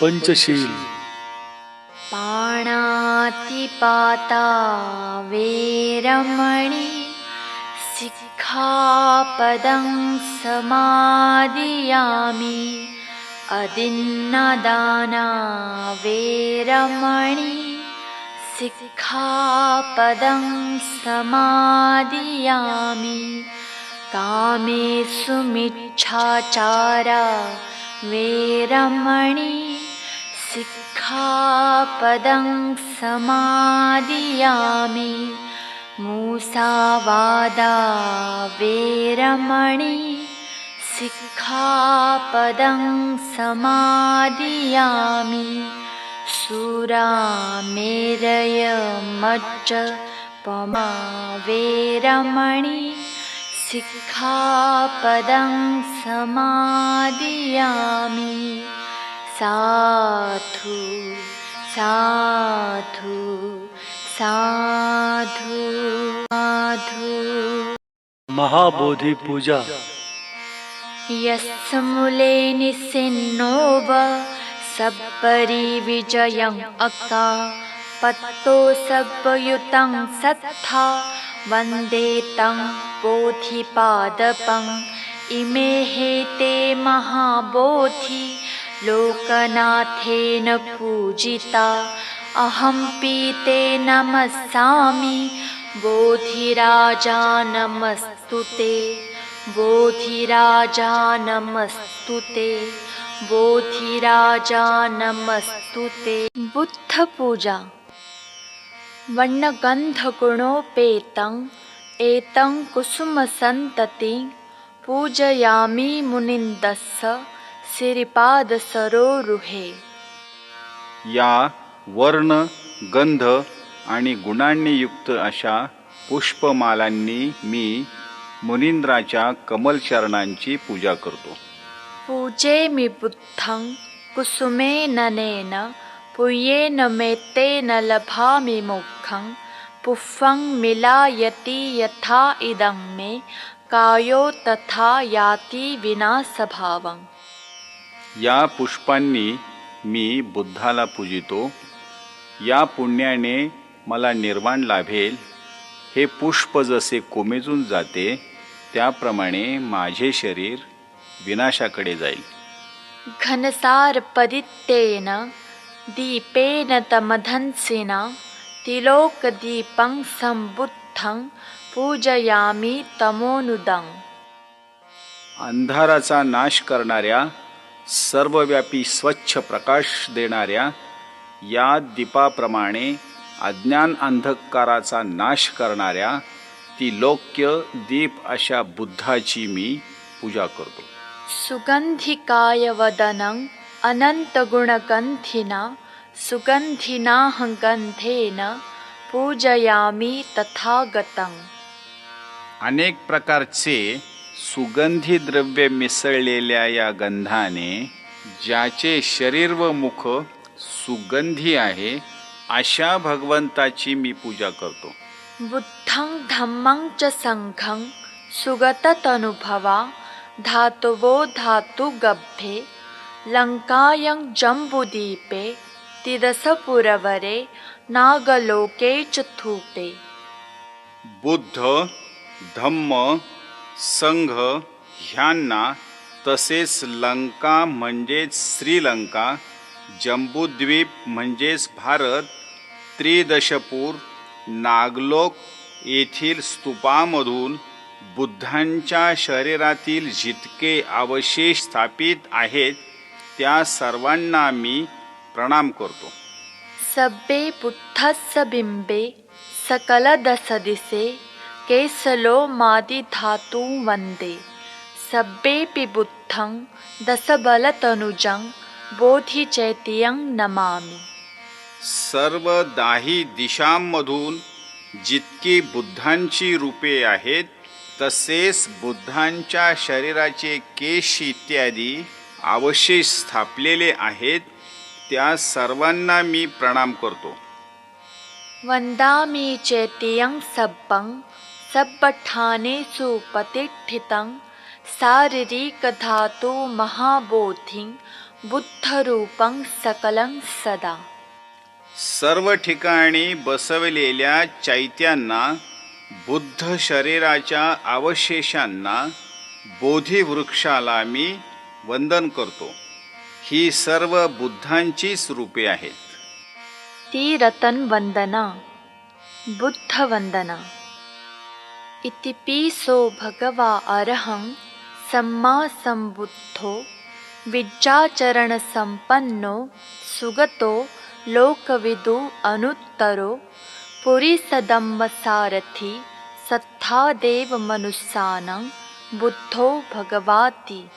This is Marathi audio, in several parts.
पंचशील पाणातिपाता वेरमणि सिक्खापदं समादियामि। अदिन्नदाना वेरमणि सिक्खापदं समादियामि। कामेषु मिच्छाचारा वेरमणि सिक्खापदं समादियामि। मूसावादा वेरमणि सिक्खापदं समादियामि। सुरामेरयमच्च पमा वेरमणि सिक्खापदं समादियामि साधु साधु साधु साधु। महाबोधी पूजा यस्मुले निसिन्नोव सब्बरिविजयम् अक्का पत्तो सब्बयुतं सत्था वन्दे तं बोधिपादपम् इमे हेते महाबोधि लोकनाथेन पूजिता अहं पीते नमस्सामि। बोधिराजा नमस्तु ते बोधिराजा नमस्तु ते बोधिराजा नमस्तु ते बुद्धपूजा। वर्णगन्धगुणोपेतं एतं कुसुमसन्तति पूजयामि मुनिन्दस्य श्रीपादसरोरुहे या वर्ण गंध आणि गुणांनी युक्त अशा पुष्पमालांनी मी मुनींद्राच्या कमलचरणांची पूजा करतो. पूजेमि बुद्धं कुसुमेननेन पुय्येन मेत्तेन लभामि मोक्षं पुष्पं मिलायति यथा इदं मे कायो तथा याति विनाशभावम्। या पुष्पांनी मी बुद्धाला पूजितो. या पुण्याने मला निर्वाण लाभेल. हे पुष्प जसे कोमेजून जाते त्याप्रमाणे माझे शरीर विनाशाकडे जाईल. घनसारपदित्तेन दीपेन तमधंसिना तिलोकदीपं सम्बुद्धं पूजयामि तमोनुदम् अंधाराचा नाश करणाऱ्या सर्वव्यापी स्वच्छ प्रकाश देणाऱ्या या दीपाप्रमाणे अज्ञान अंधकाराचा नाश करणाऱ्या ती लोक्य दीप अशा बुद्धाची मी पूजा करतो. सुगन्धिकाय वदनम् अनन्तगुणगन्धिना सुगन्धिनाहङ्गन्धेन पूजयामि तथागतम् अनेक प्रकारचे सुगंधी द्रव्य मिसळलेल्या या गंधाने ज्याचे शरीर व मुख सुगंधी आहे अशा भगवंताची मी पूजा करतो. बुद्धं धम्मं च सङ्घं सुगततनुभवा धातुवो धातुगभ्ये लङ्कायं जम्बुदीपे तिरसपुरवरे नागलोके च थूपे बुद्ध धम्म संघ ह्यांना तसेच लंका म्हणजेच श्रीलंका जम्बूद्वीप म्हणजेच भारत त्रिदशपूर नागलोक येथील स्तूपामधून बुद्धांच्या शरीरातील जितके अवशेष स्थापित आहेत त्या सर्वांना मी प्रणाम करतो. सब्बे बुद्धस्य बिम्बे सकलदशदिशे केसलो मादिधातु वन्दे। सब्बेऽपि बुद्धं दशबलतनुजं बोधिचैत्यं नमामि। सर्व दाही दिशांमधून जितकी बुद्धांची रूपे आहेत तसेच बुद्धांच्या शरीराचे केश इत्यादी अवशेष स्थापलेले आहेत त्या सर्वांना मी प्रणाम करतो। वन्दामि चैत्यं सब्बं सब्बठानेषु प्रतिष्ठितं शारीरिकधातु महाबोधिं बुद्धरूपं सकलं सदा। सर्व ठिकाणी बसवलेल्या चैत्यांना बुद्ध शरीराच्या अवशेषांना बोधिवृक्षाला मी वंदन करतो. ही सर्व बुद्धांचीच रूपे आहेत. ती रतनवन्दना बुद्धवन्दना इति पीसो भगवा अर्हं सम्मा सम्बुद्धो विद्याचरणसम्पन्नो सुगतो लोकविदु अनुत्तरो पुरीसदम्बसारथि सत्थादेवमनुस्सानं बुद्धो भगवाति।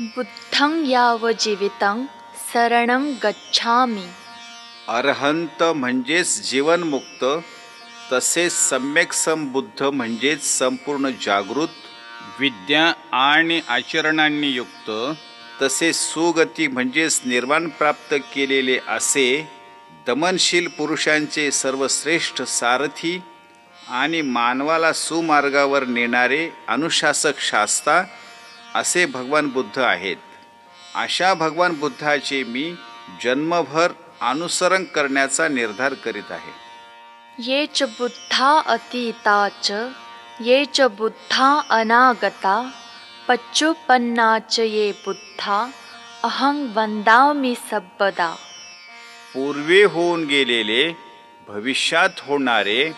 बुद्धं यावजीवितं शरणं गच्छामि। अर्हन्त म्हणजेच जीवनमुक्त तसेच सम्यक संबुद्ध म्हणजेच संपूर्ण जागृत विद्या आणि आचरणांनी युक्त तसेच सुगती म्हणजेच निर्वाण प्राप्त केलेले असे दमनशील पुरुषांचे सर्वश्रेष्ठ सारथी आणि मानवाला सुमार्गावर नेणारे अनुशासक शास्ता असे भगवान बुद्ध आहेत. अशा भगवान बुद्धाचे मी जन्मभर अनुसरण करण्याचा निर्धार करीत आहे. ये च बुद्धा अतीता च ये च बुद्धा अनागता पच्युपन्ना च ये बुद्धा अहं वन्दामि सर्वदा पूर्वी होऊन गेलेले भविष्यात होणारे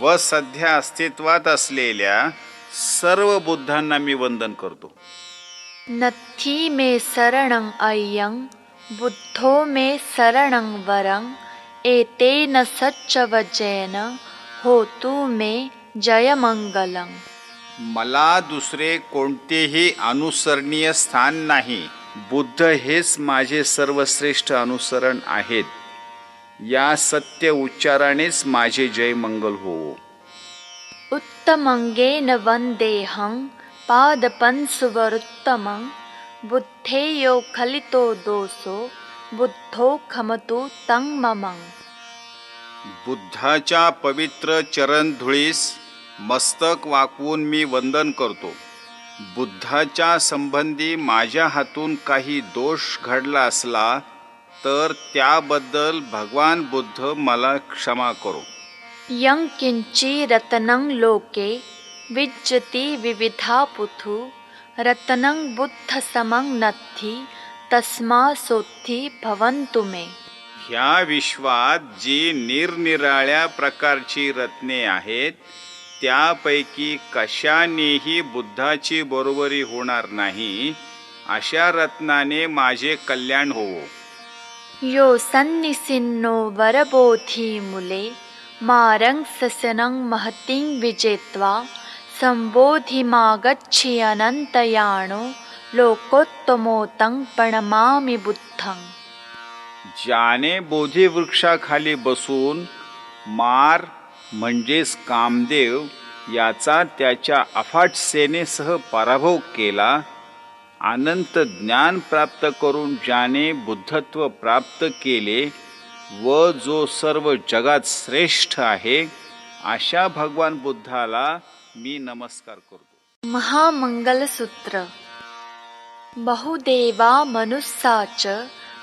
व सध्या अस्तित्वात असलेल्या सर्व बुद्धांना मी वंदन करतो. नत्थी मे शरणं अय्यं बुद्धो मे शरणं वरं एतेन सच्चवजेन होतु मे जयमङ्गलम्। मला दुसरे कोणतेही अनुसरणीय स्थान नाही. बुद्ध हेच माझे सर्वश्रेष्ठ अनुसरण आहेत. या सत्य उच्चारानेच माझे जय मंगल होवो उत्तमङ्गेन वन्देऽहं पादपंसुवरुत्तमं बुद्धेयो खलितो दोषो बुद्धो खमतु तं ममम्। बुद्धाच्या पवित्र चरण धुळीस मस्तक वाकवून मी वंदन करतो. बुद्धाच्या संबंधी माझ्या हातून काही दोष घडला असला तर त्याबद्दल भगवान बुद्ध मला क्षमा करो. यं किञ्चिरत्नं लोके विज्जति विविधा पुथु रत्नं बुद्धसमं नत्थि तस्मा सोत्थि भवन्तु मे. ह्या विश्वात जी निरनिराळ्या प्रकारची रत्ने आहेत त्यापैकी कशानेही बुद्धाची बरोबरी होणार नाही अशा रत्नाने माझे कल्याण होवो. यो सन्निसिन्नो वरबोधिमूले मारं ससनं महतीं विजेत्वा सम्बोधिमागच्छि अनन्तयाणो लोकोत्तमोतं प्रणमामि बुद्धम्। ज्याने बोधिवृक्षाखाली बसून मार म्हणजेच कामदेव याचा त्याच्या अफाट सेनेसह पराभव केला अनंत ज्ञान प्राप्त करून ज्याने बुद्धत्व प्राप्त केले व जो सर्व जगात श्रेष्ठ आहे अशा भगवान बुद्धाला मी नमस्कार करतो. महामङ्गलसूत्र बहुदेवा मनुस्सा च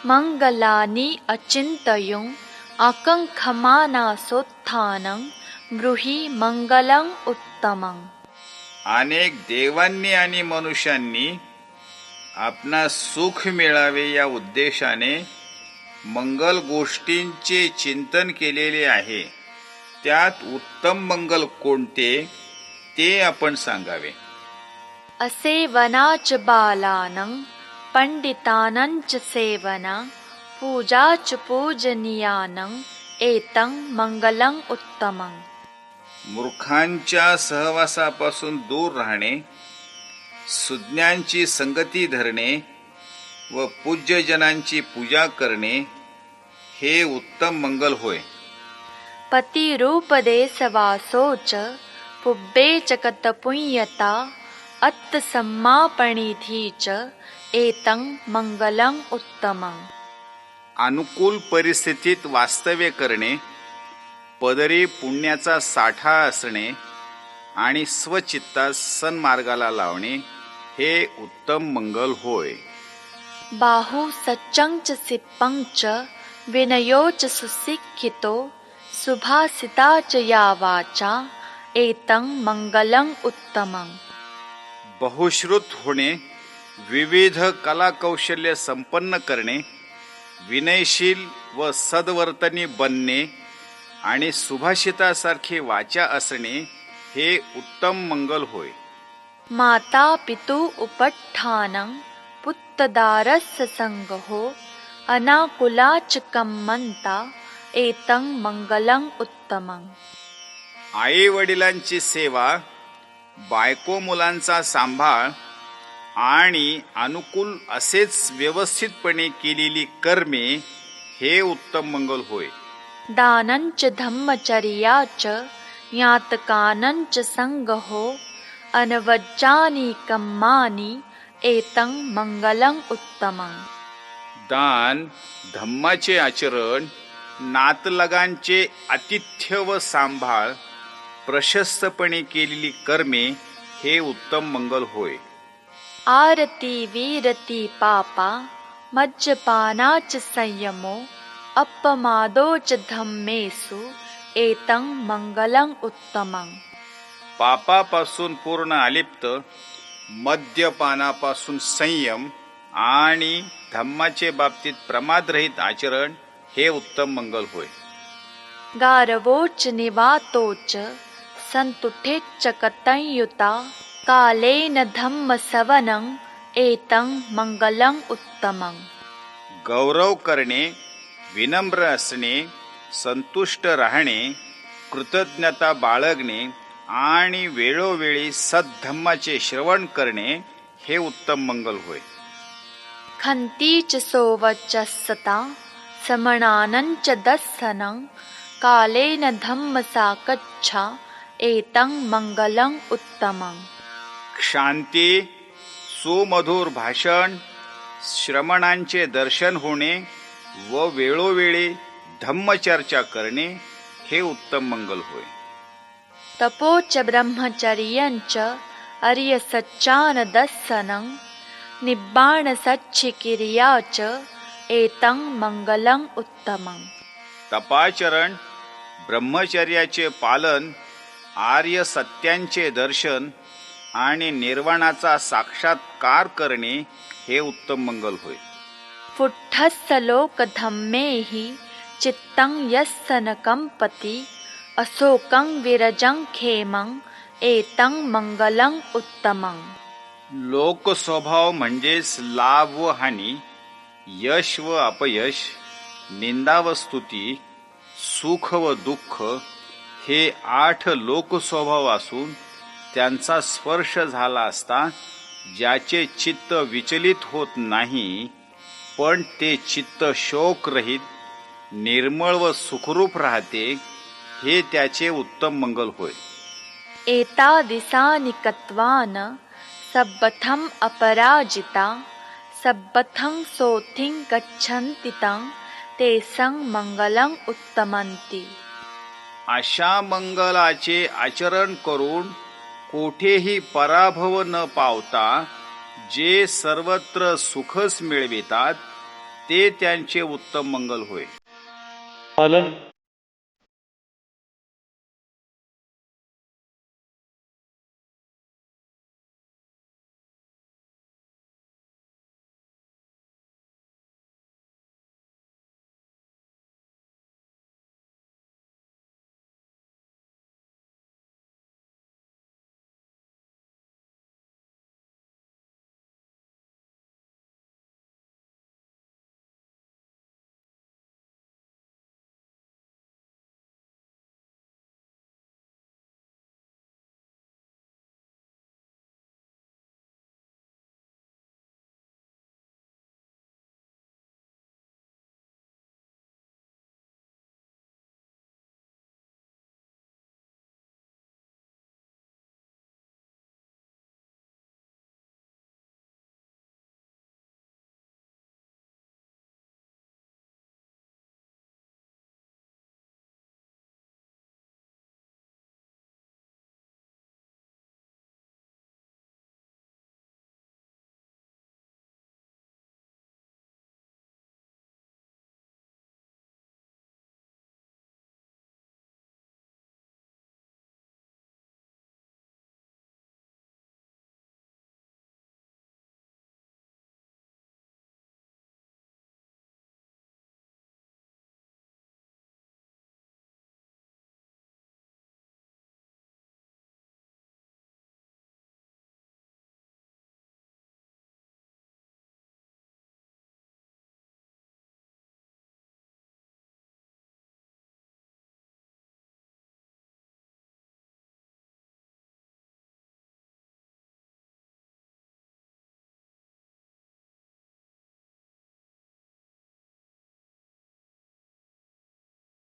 मङ्गलानि अचिन्तयुं अकङ्खमानासोत्थानं ब्रूहि मङ्गलम् उत्तमम्। अनेक देवांनी आणि मनुष्यांनी आपणास सुख मिळावे या उद्देशाने मंगल गोष्टींचे चिंतन केलेले आहे. त्यात उत्तम मंगल कोणते ते आपण सांगावे. असेवना च बालानं पण्डितानं च सेवना पूजा च पूजनीयानं एतं मङ्गलम् उत्तमम् मूर्खांच्या सहवासापासून दूर राहणे सुज्ञांची संगती धरणे व पूज्यजनांची पूजा करणे हे उत्तम मंगल होय. पतिरूपदेशवासो च पुब्बे च कतपुण्यता अत्तसम्मापणिधी च एतं मङ्गलम् उत्तमम्। अनुकूल परिस्थितीत वास्तव्य करणे पदरी पुण्याचा साठा असणे आणि स्वचित्तास सन्मार्गाला लावणे हे उत्तम मंगल होय। बाहु सच्चं च सिप्पं च विनयो च सुशिक्षितो सुभाषिता च या वाचा एतं मङ्गलम् उत्तमम्। बहुश्रुत होणे विविध कला कौशल्य संपन्न करणे विनयशील व सद्वर्तनी बनणे आणि सुभाषितासारखी वाचा असणे हे उत्तम मंगल होय माता पितु उपट्ठानं पुत्तदारस्य सङ्गहो अनाकुलाच कम्मन्ता एतं मङ्गलम् उत्तमम् आई वडिलांची सेवा बायको मुलांचा सांभाळ आणि अनुकूल असेच व्यवस्थितपणे केलेली कर्मे हे उत्तम मंगल होय. दानं च धम्मचर्या च यातकानं च सङ्गहो अनवज्जानि कम्मानि एतं मङ्गलम् उत्तमम्। दान धम्माचे आचरण नातलगांचे आतिथ्य व सांभाळ प्रशस्तपणे केलेली कर्मे हे उत्तम मंगल होय. आरती वीरति पापा मज्जपाना च संयमो अपमादो च धम्मेषु एतं मङ्गलम् उत्तमम्. पापापासून पूर्ण अलिप्त मद्यपानापासून संयम आणि धम्माचे बाबतीत प्रमादरहित आचरण हे उत्तम मंगल होय. गारवो च निवातो च सन्तुठेच्च कतंयुता कालेन धम्मसवनं एतं मङ्गलम् उत्तमम्। गौरव करणे विनम्र असणे संतुष्ट राहणे कृतज्ञता बाळगणे आणि वेळोवेळी सद्धम्माचे श्रवण करणे हे उत्तम मंगल होय। खन्ती च सोवचस्सता समणानं च दस्सनं कालेन धम्मसाकच्छा एतं मङ्गलम् उत्तमम्। शांती सुमधुर भाषण श्रमणांचे दर्शन होणे व वेळोवेळी धम्मचर्चा करणे हे उत्तम मंगल होय। तपो च ब्रह्मचर्यं च अर्यसच्चानदस्सनं निब्बाणसच्छिकिर्या च एतं मङ्गलम् उत्तमम्। तपाचरण ब्रह्मचर्याचे पालन आर्य सत्यांचे दर्शन आणि निर्वाणाचा साक्षात्कार करणे हे उत्तम मंगल होय. फुट्ठस्य लोकधम्मे हि चित्तं कम्पति अशोकं विरजं खेमं एतं मङ्गलम् उत्तमम्। लोकस्वभाव म्हणजेच लाभ व हानी यश व अपयश निंदा व स्तुती सुख व दुःख हे आठ लोकस्वभाव असून त्यांचा स्पर्श झाला असता ज्याचे चित्त विचलित होत नाही पण ते चित्त शोकरहित निर्मळ व सुखरूप राहते हे त्याचे उत्तम मंगल होय. एतादिशानि कत्वान सबथम अपराजिता सब्बथं सोथिं गच्छन्ति तं तेषं मंगलं उत्तमन्ति। अशा मंगलाचे आचरण करून कोठेही पराभव न पावता जे सर्वत्र सुखच मिळवितात ते त्यांचे उत्तम मंगल होय.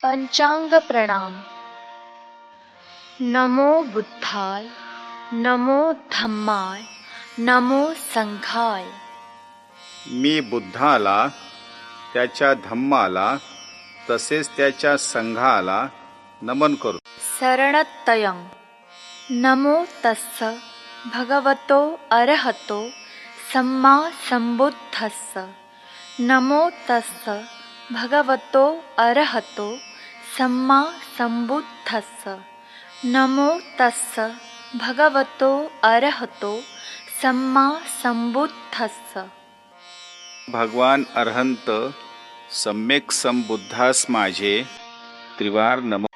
पंचांग प्रणाम। नमो बुद्धाय नमो धम्माय नमो संघाय। मी बुद्धाला त्याच्या धम्माला तसेच त्याच्या संघाला नमन करतो शरणत्तयं। नमो तस्स भगवतो अरहतो सम्मा सम्बुद्धस्स नमो तस्स भगवतो अरहतो सम्मा सम्बुद्धस्स। नमो तस्स। भगवतो अरहतो। सम्मा संबुद्धस्स भगवान अरहंत सम्यक संबुद्धास माझे। त्रिवार नमो